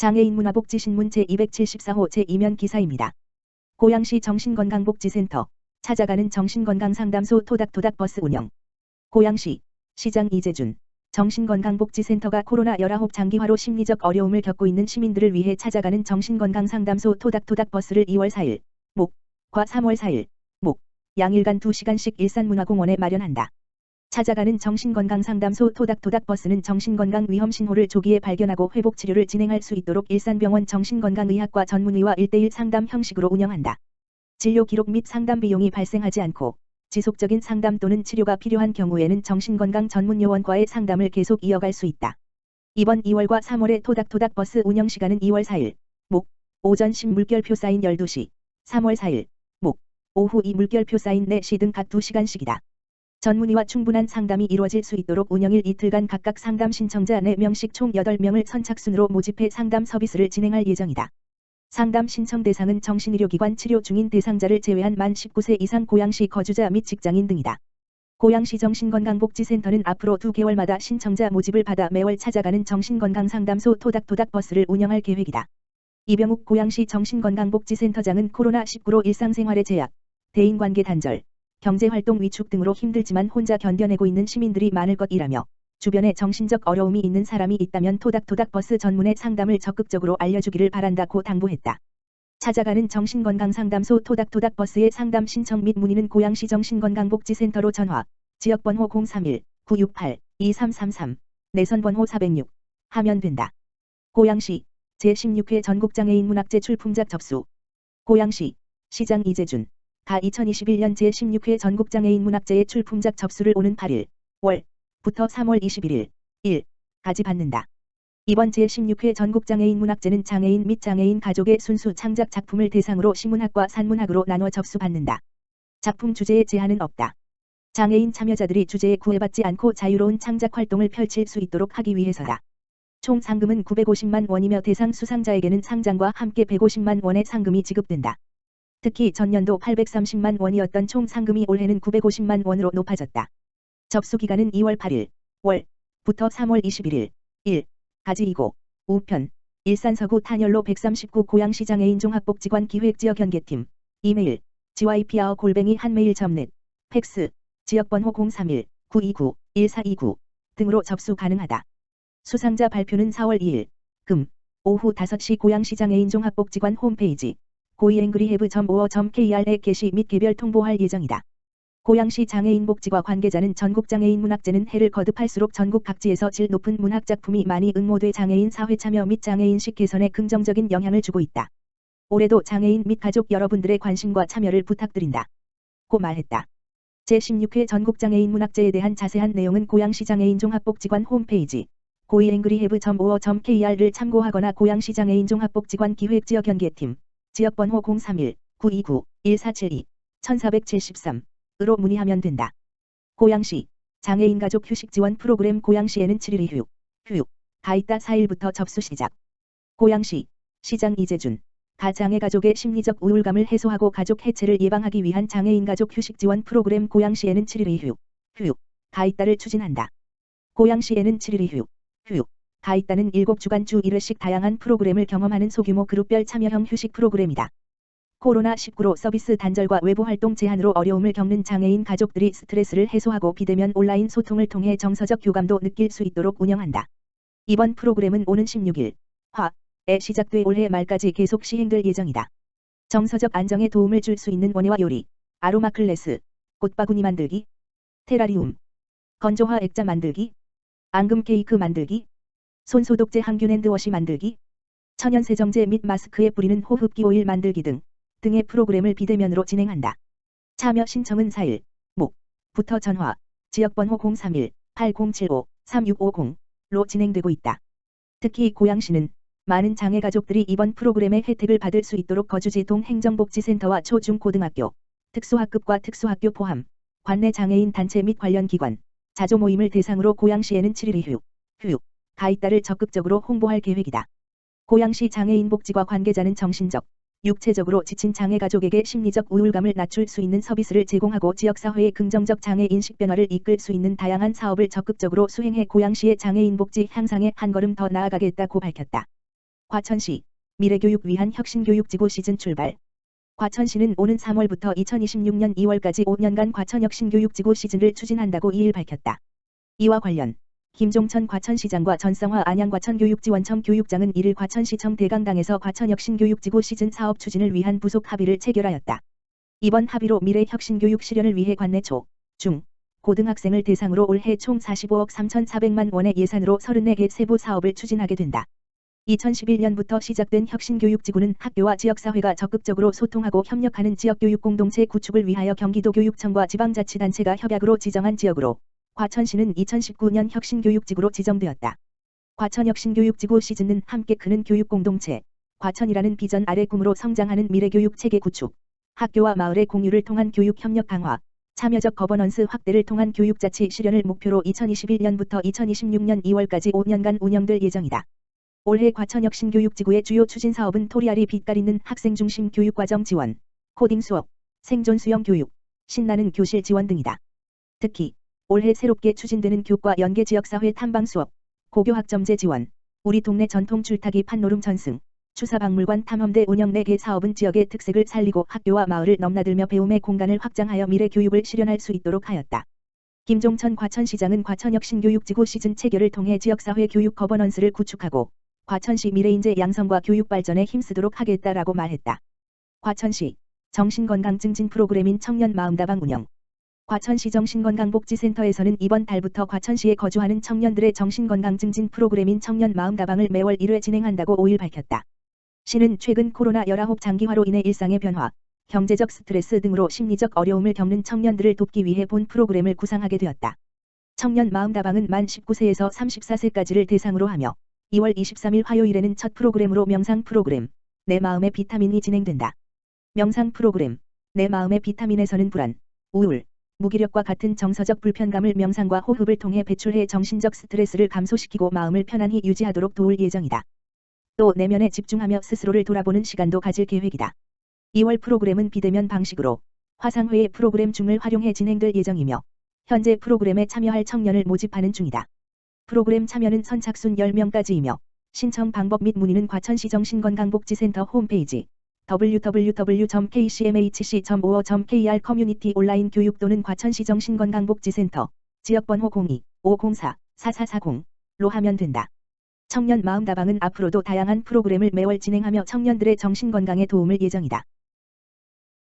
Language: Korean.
장애인 문화복지신문 제274호 제2면 기사입니다. 고양시 정신건강복지센터. 찾아가는 정신건강상담소 토닥토닥 버스 운영. 고양시. 시장 이재준. 정신건강복지센터가 코로나19 장기화로 심리적 어려움을 겪고 있는 시민들을 위해 찾아가는 정신건강상담소 토닥토닥 버스를 2월 4일. 목, 과 3월 4일. 목, 양일간 2시간씩 일산문화공원에 마련한다. 찾아가는 정신건강상담소 토닥토닥 버스는 정신건강 위험 신호를 조기에 발견하고 회복 치료를 진행할 수 있도록 일산병원 정신건강의학과 전문의와 1대1 상담 형식으로 운영한다. 진료 기록 및 상담 비용이 발생하지 않고 지속적인 상담 또는 치료가 필요한 경우에는 정신건강 전문요원과의 상담을 계속 이어갈 수 있다. 이번 2월과 3월의 토닥토닥 버스 운영 시간은 2월 4일 목 오전 10 물결표 사인 12시 3월 4일 목 오후 2 물결표 사인 4시 등 각 2시간씩이다. 전문의와 충분한 상담이 이루어질 수 있도록 운영일 이틀간 각각 상담 신청자 4명씩 총 8명을 선착순으로 모집해 상담 서비스를 진행할 예정이다. 상담 신청 대상은 정신의료기관 치료 중인 대상자를 제외한 만 19세 이상 고양시 거주자 및 직장인 등이다. 고양시 정신건강복지센터는 앞으로 두 개월마다 신청자 모집을 받아 매월 찾아가는 정신건강상담소 토닥토닥 버스를 운영할 계획이다. 이병욱 고양시 정신건강복지센터장은 코로나19로 일상생활의 제약, 대인관계 단절, 경제활동 위축 등으로 힘들지만 혼자 견뎌내고 있는 시민들이 많을 것이라며 주변에 정신적 어려움이 있는 사람이 있다면 토닥토닥 버스 전문의 상담을 적극적으로 알려주기를 바란다고 당부했다. 찾아가는 정신건강상담소 토닥토닥 버스의 상담 신청 및 문의는 고양시 정신건강복지센터로 전화, 지역번호 031-968-2333, 내선번호 406, 하면 된다. 고양시 제16회 전국장애인 문학제 출품작 접수. 고양시 시장 이재준 가 2021년 제16회 전국장애인 문학제의 출품작 접수를 오는 8일 월부터 3월 21일 1 까지 받는다. 이번 제16회 전국장애인 문학제는 장애인 및 장애인 가족의 순수 창작 작품을 대상으로 시문학과 산문학으로 나눠 접수받는다. 작품 주제에 제한은 없다. 장애인 참여자들이 주제에 구애받지 않고 자유로운 창작 활동을 펼칠 수 있도록 하기 위해서다. 총 상금은 950만 원이며 대상 수상자에게는 상장과 함께 150만 원의 상금이 지급된다. 특히 전년도 830만 원이었던 총 상금이 올해는 950만 원으로 높아졌다. 접수 기간은 2월 8일 월부터 3월 21일 1까지 이고 우편 일산 서구 탄열로 139 고양시장애 인 종합복지관 기획지역 연계팀 이메일 gypr 골뱅이 한메일.net 팩스 지역번호 031-929-1429 등으로 접수 가능하다. 수상자 발표는 4월 2일 금 오후 5시 고양시장애 인 종합복지관 홈페이지 고이앵그리헤브.5.kr에 게시 및 개별 통보할 예정이다. 고양시 장애인 복지과 관계자는 전국 장애인 문학제는 해를 거듭할수록 전국 각지에서 질 높은 문학 작품이 많이 응모돼 장애인 사회 참여 및 장애인식 개선에 긍정적인 영향을 주고 있다. 올해도 장애인 및 가족 여러분들의 관심과 참여를 부탁드린다. 고 말했다. 제16회 전국장애인 문학제에 대한 자세한 내용은 고양시 장애인 종합복지관 홈페이지 고이앵그리헤브.5.kr을 참고하거나 고양시 장애인 종합복지관 기획지역 연계팀 지역번호 031-929-1472 1473으로 문의하면 된다. 고양시 장애인 가족 휴식 지원 프로그램 고양시에는 7일 이후 휴 가있다 4일부터 접수 시작. 고양시 시장 이재준 가 장애 가족의 심리적 우울감을 해소하고 가족 해체를 예방하기 위한 장애인 가족 휴식 지원 프로그램 고양시에는 7일 이후 휴 가있다를 추진한다. 고양시에는 7일 이후 휴 가 있다는 7주간 주 1회씩 다양한 프로그램을 경험하는 소규모 그룹별 참여형 휴식 프로그램이다. 코로나19로 서비스 단절과 외부 활동 제한으로 어려움을 겪는 장애인 가족들이 스트레스를 해소하고 비대면 온라인 소통을 통해 정서적 교감도 느낄 수 있도록 운영한다. 이번 프로그램은 오는 16일 화에 시작돼 올해 말까지 계속 시행될 예정이다. 정서적 안정에 도움을 줄 수 있는 원예와 요리, 아로마 클래스, 꽃바구니 만들기, 테라리움, 건조화 액자 만들기, 앙금 케이크 만들기, 손소독제 항균 핸드워시 만들기, 천연 세정제 및 마스크에 뿌리는 호흡기 오일 만들기 등 등의 프로그램을 비대면으로 진행한다. 참여 신청은 4일 목부터 전화 지역번호 031-8075-3650로 진행되고 있다. 특히 고양시는 많은 장애 가족들이 이번 프로그램의 혜택을 받을 수 있도록 거주지 동 행정복지센터와 초중고등학교, 특수학급과 특수학교 포함 관내 장애인 단체 및 관련 기관, 자조 모임을 대상으로 고양시에는 7일 이후 휴 가이다를 적극적으로 홍보할 계획이다. 고양시 장애인 복지과 관계자는 정신적, 육체적으로 지친 장애 가족에게 심리적 우울감을 낮출 수 있는 서비스를 제공하고 지역사회의 긍정적 장애 인식 변화를 이끌 수 있는 다양한 사업을 적극적으로 수행해 고양시의 장애인 복지 향상에 한 걸음 더 나아가겠다고 밝혔다. 과천시 미래교육 위한 혁신교육지구 시즌 출발 과천시는 오는 3월부터 2026년 2월까지 5년간 과천혁신교육지구 시즌을 추진한다고 2일 밝혔다. 이와 관련 김종천 과천시장과 전성화 안양과천교육지원청 교육장은 1일 과천시청 대강당에서 과천혁신교육지구 시즌 사업 추진을 위한 부속 합의를 체결하였다. 이번 합의로 미래 혁신교육 실현을 위해 관내 초, 중, 고등학생을 대상으로 올해 총 45억 3,400만 원의 예산으로 34개 세부 사업을 추진하게 된다. 2011년부터 시작된 혁신교육지구는 학교와 지역사회가 적극적으로 소통하고 협력하는 지역교육 공동체 구축을 위하여 경기도 교육청과 지방자치단체가 협약으로 지정한 지역으로 과천시는 2019년 혁신교육지구로 지정되었다. 과천혁신교육지구 시즌은 함께 크는 교육공동체, 과천이라는 비전 아래 꿈으로 성장하는 미래교육 체계 구축, 학교와 마을의 공유를 통한 교육 협력 강화, 참여적 거버넌스 확대를 통한 교육자치 실현을 목표로 2021년부터 2026년 2월까지 5년간 운영될 예정이다. 올해 과천혁신교육지구의 주요 추진 사업은 토리아리 빛깔 있는 학생 중심 교육과정 지원, 코딩 수업, 생존 수영 교육, 신나는 교실 지원 등이다. 특히 올해 새롭게 추진되는 교과 연계 지역사회 탐방 수업, 고교 학점제 지원, 우리 동네 전통 줄타기 판노름 전승, 추사박물관 탐험대 운영 4개 사업은 지역의 특색을 살리고 학교와 마을을 넘나들며 배움의 공간을 확장하여 미래 교육을 실현할 수 있도록 하였다. 김종천 과천시장은 과천혁신교육지구 시즌 체결을 통해 지역사회 교육 거버넌스를 구축하고 과천시 미래인재 양성과 교육 발전에 힘쓰도록 하겠다라고 말했다. 과천시 정신건강 증진 프로그램인 청년 마음다방 운영 과천시 정신건강복지센터에서는 이번 달부터 과천시에 거주하는 청년들의 정신건강 증진 프로그램인 청년 마음다방을 매월 1회 진행한다고 5일 밝혔다. 시는 최근 코로나19 장기화로 인해 일상의 변화, 경제적 스트레스 등으로 심리적 어려움을 겪는 청년들을 돕기 위해 본 프로그램을 구상하게 되었다. 청년 마음다방은 만 19세에서 34세까지를 대상으로 하며 2월 23일 화요일에는 첫 프로그램으로 명상 프로그램, 내 마음의 비타민이 진행된다. 명상 프로그램, 내 마음의 비타민에서는 불안, 우울, 무기력과 같은 정서적 불편감을 명상과 호흡을 통해 배출해 정신적 스트레스를 감소시키고 마음을 편안히 유지하도록 도울 예정이다. 또 내면에 집중하며 스스로를 돌아보는 시간도 가질 계획이다. 2월 프로그램은 비대면 방식으로 화상회의 프로그램 중을 활용해 진행될 예정이며 현재 프로그램에 참여할 청년을 모집하는 중이다. 프로그램 참여는 선착순 10명까지이며 신청 방법 및 문의는 과천시 정신건강복지센터 홈페이지 www.kcmhc.5.kr 커뮤니티 온라인 교육 또는 과천시 정신건강복지센터 지역번호 02-504-4440로 하면 된다. 청년 마음다방은 앞으로도 다양한 프로그램을 매월 진행하며 청년들의 정신건강에 도움을 예정이다.